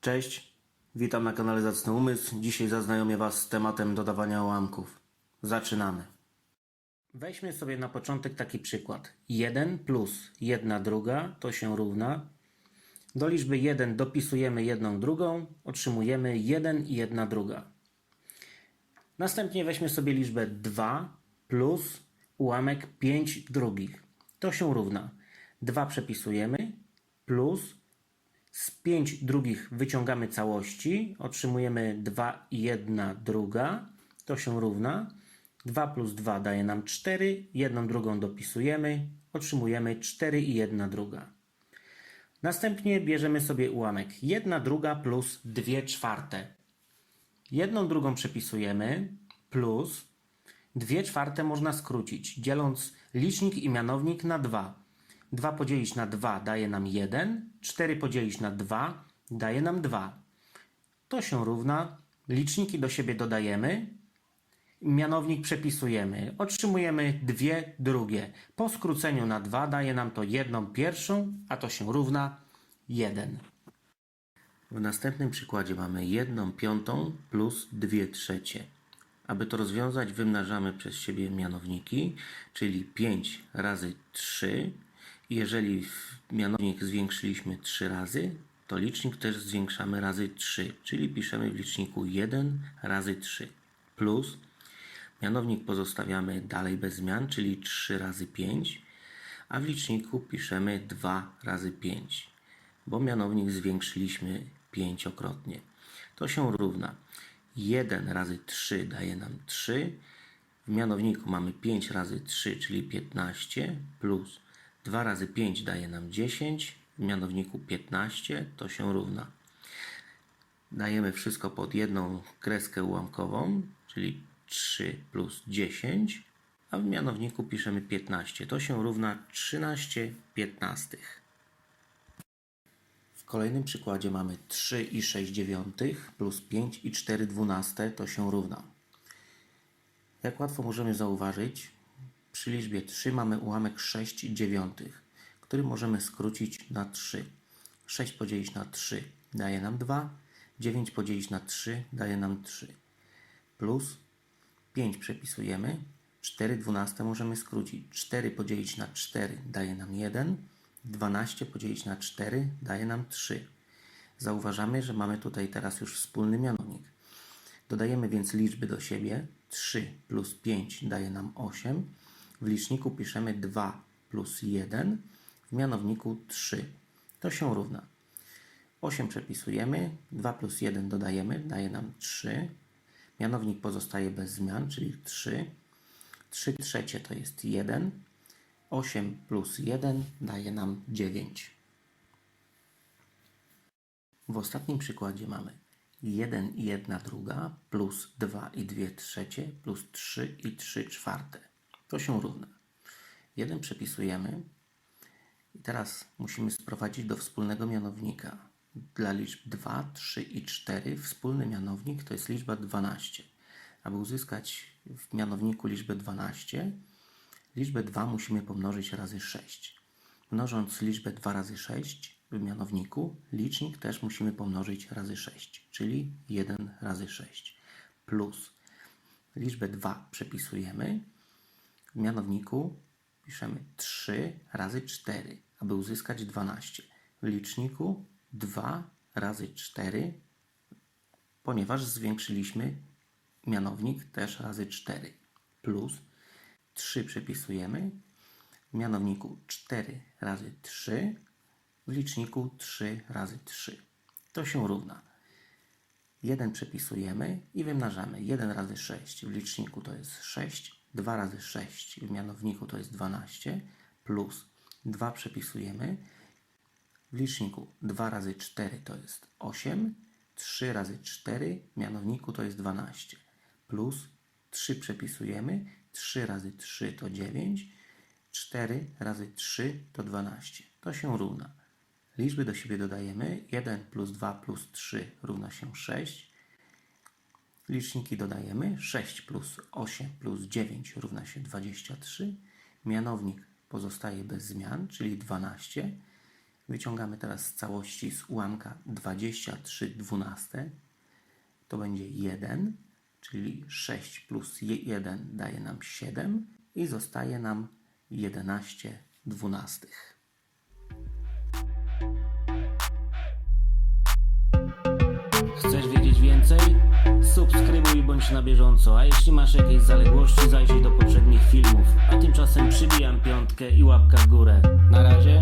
Cześć, witam na kanale Zacny Umysł. Dzisiaj zaznajomię Was z tematem dodawania ułamków. Zaczynamy. Weźmy sobie na początek taki przykład. 1 plus 1 druga to się równa. Do liczby 1 dopisujemy jedną drugą, otrzymujemy 1 i 1 druga. Następnie weźmy sobie liczbę 2 plus ułamek 5 drugich. To się równa. 2 przepisujemy plus z 5 drugich wyciągamy całości, otrzymujemy 2 i 1 druga, to się równa. 2 plus 2 daje nam 4, jedną drugą dopisujemy, otrzymujemy 4 i 1 druga. Następnie bierzemy sobie ułamek 1 druga plus 2 czwarte. Jedną drugą przepisujemy plus 2 czwarte można skrócić, dzieląc licznik i mianownik na 2. 2 podzielić na 2 daje nam 1, 4 podzielić na 2 daje nam 2. To się równa, liczniki do siebie dodajemy, mianownik przepisujemy, otrzymujemy 2 drugie. Po skróceniu na 2 daje nam to 1 pierwszą, a to się równa 1. W następnym przykładzie mamy 1 piątą plus 2 trzecie. Aby to rozwiązać, wymnażamy przez siebie mianowniki, czyli 5 razy 3. Jeżeli mianownik zwiększyliśmy 3 razy, to licznik też zwiększamy razy 3, czyli piszemy w liczniku 1 razy 3 plus mianownik pozostawiamy dalej bez zmian, czyli 3 razy 5, a w liczniku piszemy 2 razy 5, bo mianownik zwiększyliśmy pięciokrotnie. To się równa 1 razy 3 daje nam 3. W mianowniku mamy 5 razy 3, czyli 15, plus 2 razy 5 daje nam 10. W mianowniku 15 to się równa. Dajemy wszystko pod jedną kreskę ułamkową, czyli 3 plus 10, a w mianowniku piszemy 15. To się równa 13 piętnastych. W kolejnym przykładzie mamy 3 i 6 dziewiątych plus 5 i 4 dwunaste to się równa. Jak łatwo możemy zauważyć, przy liczbie 3 mamy ułamek 6 dziewiątych, który możemy skrócić na 3. 6 podzielić na 3 daje nam 2, 9 podzielić na 3 daje nam 3. Plus 5 przepisujemy, 4 dwunaste możemy skrócić. 4 podzielić na 4 daje nam 1, 12 podzielić na 4 daje nam 3. Zauważamy, że mamy tutaj teraz już wspólny mianownik. Dodajemy więc liczby do siebie. 3 plus 5 daje nam 8. W liczniku piszemy 2 plus 1. W mianowniku 3. To się równa. 8 przepisujemy. 2 plus 1 dodajemy. Daje nam 3. Mianownik pozostaje bez zmian, czyli 3. 3 trzecie to jest 1. 8 plus 1 daje nam 9. W ostatnim przykładzie mamy 1 i 1 druga plus 2 i 2 trzecie plus 3 i 3 czwarte. To się równa. 1 przepisujemy i teraz musimy sprowadzić do wspólnego mianownika. Dla liczb 2, 3 i 4 wspólny mianownik to jest liczba 12. Aby uzyskać w mianowniku liczbę 12, liczbę 2 musimy pomnożyć razy 6. Mnożąc liczbę 2 razy 6 w mianowniku, licznik też musimy pomnożyć razy 6, czyli 1 razy 6. Plus liczbę 2 przepisujemy. W mianowniku piszemy 3 razy 4, aby uzyskać 12. W liczniku 2 razy 4, ponieważ zwiększyliśmy mianownik też razy 4. Plus 3 przepisujemy. W mianowniku 4 razy 3, w liczniku 3 razy 3. To się równa. 1 przepisujemy i wymnażamy. 1 razy 6 w liczniku to jest 6, 2 razy 6 w mianowniku to jest 12, plus 2 przepisujemy. W liczniku 2 razy 4 to jest 8, 3 razy 4 w mianowniku to jest 12, plus 3 przepisujemy, 3 razy 3 to 9, 4 razy 3 to 12. To się równa. Liczby do siebie dodajemy. 1 plus 2 plus 3 równa się 6. Liczniki dodajemy. 6 plus 8 plus 9 równa się 23. Mianownik pozostaje bez zmian, czyli 12. Wyciągamy teraz z całości z ułamka 23 dwunaste. To będzie 1, czyli 6 plus 1 daje nam 7 i zostaje nam 11 dwunastych. Chcesz wiedzieć więcej? Subskrybuj bądź na bieżąco, a jeśli masz jakieś zaległości, zajrzyj do poprzednich filmów. A tymczasem przybijam piątkę i łapka w górę. Na razie.